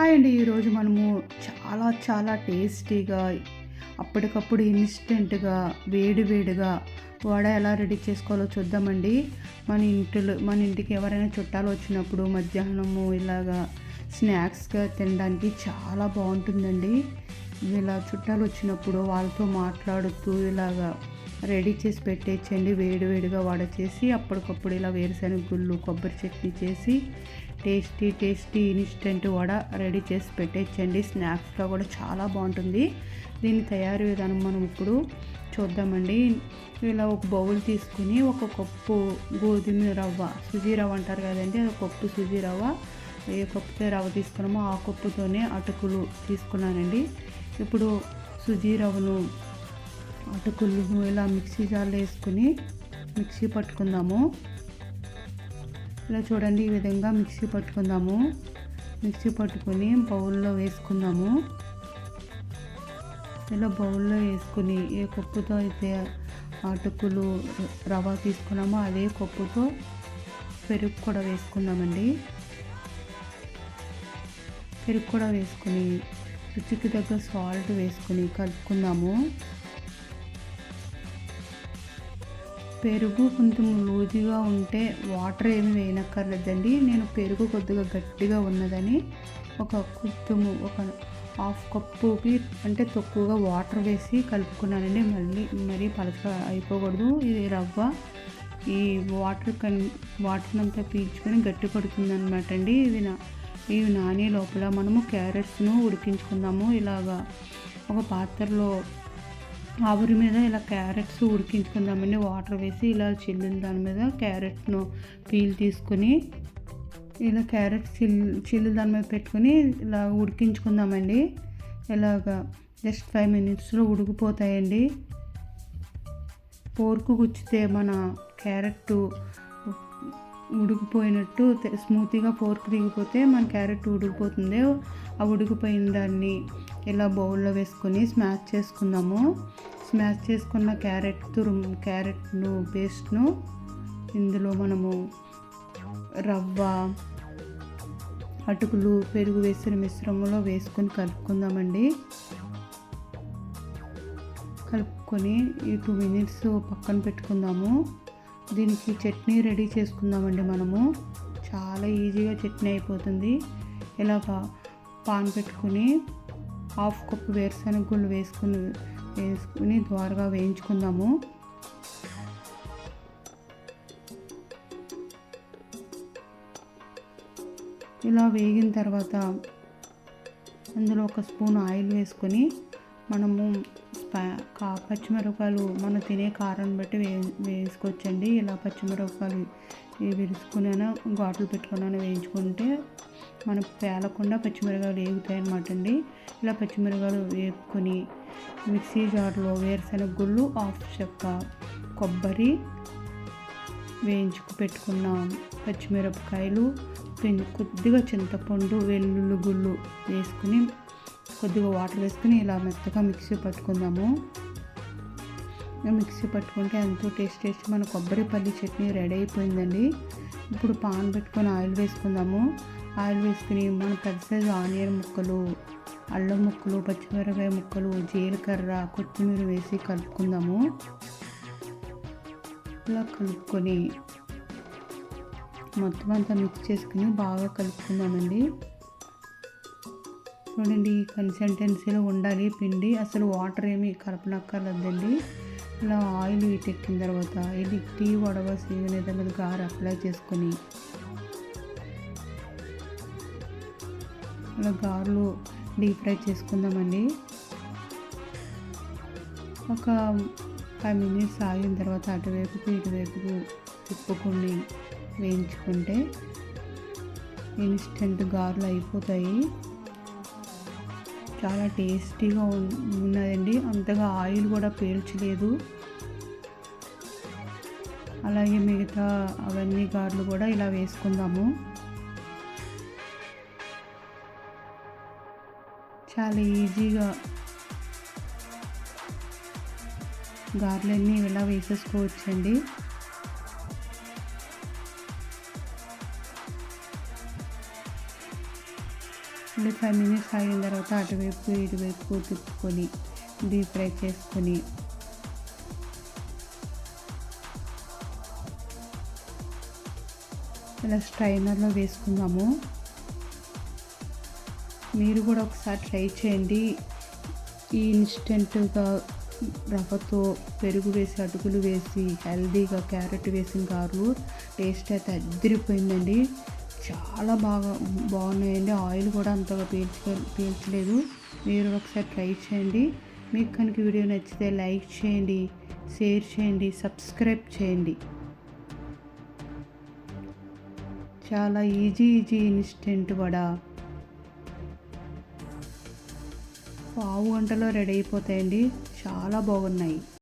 Hi అండి. ఈరోజు మనము చాలా చాలా టేస్టీగా అప్పటికప్పుడు ఇన్స్టెంట్గా వేడి వేడిగా వడ ఎలా రెడీ చేసుకోవాలో చూద్దామండి. మన ఇంటిలో మన ఇంటికి ఎవరైనా చుట్టాలు వచ్చినప్పుడు మధ్యాహ్నము ఇలాగా స్నాక్స్గా తినడానికి చాలా బాగుంటుందండి. ఇలా చుట్టాలు వచ్చినప్పుడు వాళ్ళతో మాట్లాడుతూ ఇలాగా రెడీ చేసి పెట్టేయండి వేడి వేడిగా వడ చేసి అప్పటికప్పుడు ఇలా వేరుశనగ గుళ్ళు కొబ్బరి చట్నీ చేసి tasty tasty instant vada ready చేసి పెట్టేయచ్చండి స్నాక్స్గా కూడా చాలా బాగుంటుంది. దీని తయారీ విధానం మనం ఇప్పుడు చూద్దామండి. ఇలా ఒక బౌల్ తీసుకుని ఒక కప్పు గోధుమ రవ్వ సుజీ రవ్వ అంటారు కదండి ఒక కప్పు సుజీ రవ్వ ఏ కప్పుతో రవ్వ తీసుకున్నామో ఆ కప్పుతోనే అటుకులు తీసుకున్నానండి. ఇప్పుడు సుజీ రవ్వను అటుకులు ఇలా మిక్సీ జార్లో వేసుకుని మిక్సీ పట్టుకుందాము. ఇలా చూడండి ఈ విధంగా మిక్సీ పట్టుకుందాము. మిక్సీ పట్టుకొని బౌల్లో వేసుకుందాము. ఇలా బౌల్లో వేసుకుని ఏ కప్పుతో అయితే అటుకులు రవ తీసుకున్నామో అదే కప్పుతో పెరుగు కూడా వేసుకుందామండి. పెరుగు కూడా వేసుకుని రుచికి తగ్గ సాల్ట్ వేసుకుని కలుపుకుందాము. పెరుగు కొంచెం లూజుగా ఉంటే వాటర్ ఏమి వేయనక్కర్లేదండి. నేను పెరుగు కొద్దిగా గట్టిగా ఉన్నదని ఒక కొంచెము ఒక హాఫ్ కప్పుకి అంటే తక్కువగా వాటర్ వేసి కలుపుకున్నానండి. మళ్ళీ మరీ పలక అయిపోకూడదు. ఇది రవ్వ. ఈ వాటర్ కన్ వాటర్ అంతా పీల్చుకొని గట్టి పడుతుంది అనమాట అండి ఇది నా ఇవి నానే లోపల మనము క్యారెట్స్ను ఉడికించుకుందాము. ఇలాగా ఒక పాత్రలో ఆవిరి మీద ఇలా క్యారెట్స్ ఉడికించుకుందామండి వాటర్ వేసి ఇలా చిల్లిన దాని మీద క్యారెట్ను పీల్ తీసుకొని ఇలా క్యారెట్ చిల్ చిల్లు దాని మీద పెట్టుకొని ఇలా ఉడికించుకుందామండి. ఇలాగా జస్ట్ ఫైవ్ మినిట్స్లో ఉడికిపోతాయండి. పోర్కు గుచ్చితే మన క్యారెట్ ఉడికిపోయినట్టు స్మూతీగా ఫోర్క్ దిగిపోతే మన క్యారెట్ ఉడికిపోతుంది. ఆ ఉడికిపోయిన దాన్ని ఇలా బౌల్లో వేసుకొని స్మాష్ చేసుకుందాము. స్మాష్ చేసుకున్న క్యారెట్ తురుము క్యారెట్ను పేస్ట్ను ఇందులో మనము రవ్వ అటుకులు పెరుగు వేసిన మిశ్రమంలో వేసుకొని కలుపుకుందామండి. కలుపుకొని ఈ టూ మినిట్స్ పక్కన పెట్టుకుందాము. దీనికి చట్నీ రెడీ చేసుకుందామండి మనము. చాలా ఈజీగా చట్నీ అయిపోతుంది. ఇలాగ పాన్ పెట్టుకుని హాఫ్ కప్పు వేరుశనగ గుళ్ళు వేసుకుని వేసుకుని ద్వారగా వేయించుకుందాము. ఇలా వేగిన తర్వాత అందులో ఒక స్పూన్ ఆయిల్ వేసుకొని మనము పచ్చిమిరపకాయలు మనం తినే కారం బట్టి వే వేసుకోవచ్చండి. ఇలా పచ్చిమిరపకాయలు విరుచుకునైనా ఘాట్లు పెట్టుకుని వేయించుకుంటే మనం పేలకుండా పచ్చిమిరపకాయలు వేగుతాయి అనమాట అండి ఇలా పచ్చిమిరపకాయలు వేపుకొని మిక్సీ జార్లో వేరుశనగ గుళ్ళు ఆఫ్ చెక్క కొబ్బరి వేయించుకు పెట్టుకున్న. పచ్చిమిరపకాయలు కొద్దిగా చింతపండు వెల్లుల్లి గుళ్ళు వేసుకుని కొద్దిగా వాటర్ వేసుకుని ఇలా మెత్తగా మిక్సీ పట్టుకుందాము. మిక్సీ పట్టుకుంటే ఎంతో టేస్ట్ టేస్ట్ మన కొబ్బరి పల్లి చట్నీ రెడీ అయిపోయిందండి. ఇప్పుడు పాన్ పెట్టుకొని ఆయిల్ వేసుకుందాము. ఆయిల్ వేసుకుని మన పెద్ద సైజు ఆనియన్ ముక్కలు అల్లం ముక్కలు పచ్చిమిరపకాయ ముక్కలు జీలకర్ర కొత్తిమీర వేసి కలుపుకుందాము. ఇలా కలుపుకొని మొత్తం అంతా మిక్స్ చేసుకుని బాగా కలుపుకుందామండి. చూడండి ఈ కన్సిస్టెన్సీలో ఉండాలి పిండి. అసలు వాటర్ ఏమి కలపనక్కర్లేదండి. ఇలా ఆయిల్ ఎక్కిన తర్వాత ఇది టీ వడవ సీజన్ మీద గారు అప్లై చేసుకొని అలా గారెలు డీప్ ఫ్రై చేసుకుందామండి. ఒక ఫైవ్ మినిట్స్ ఆగిన తర్వాత అటువైపుకు ఇటువైపుకు తిప్పుకొని వేయించుకుంటే ఇన్స్టెంట్ గారెలు అయిపోతాయి. చాలా టేస్టీగా ఉన్నదండి. అంతగా ఆయిల్ కూడా పీల్చలేదు. అలాగే మిగతా అవన్నీ గార్లు కూడా ఇలా వేసుకుందాము. చాలా ఈజీగా గార్లన్నీ ఇలా వేసేసుకోవచ్చండి. అంటే ఫైవ్ మినిట్స్ ఆగిన తర్వాత అటువైపు ఇటువైపు తిప్పుకొని డీప్ ఫ్రై చేసుకొని. ఇలా స్ట్రైనర్లో వేసుకుందాము. మీరు కూడా ఒకసారి ట్రై చేయండి. ఈ ఇన్స్టెంట్గా రవ్వతో పెరుగు వేసి అటుకులు వేసి హెల్దీగా క్యారెట్ వేసిన కారు టేస్ట్ అయితే అద్దరిపోయిందండి చాలా బాగా బాగున్నాయండి. ఆయిల్ కూడా అంతగా పీల్చుకో పీల్చలేదు. మీరు ఒకసారి ట్రై చేయండి. మీకు కనుక వీడియో నచ్చితే లైక్ చేయండి షేర్ చేయండి సబ్స్క్రైబ్ చేయండి. చాలా ఈజీ ఈజీ ఇన్స్టెంట్ వడ. పావు గంటలో రెడీ అయిపోతాయండి. చాలా బాగున్నాయి.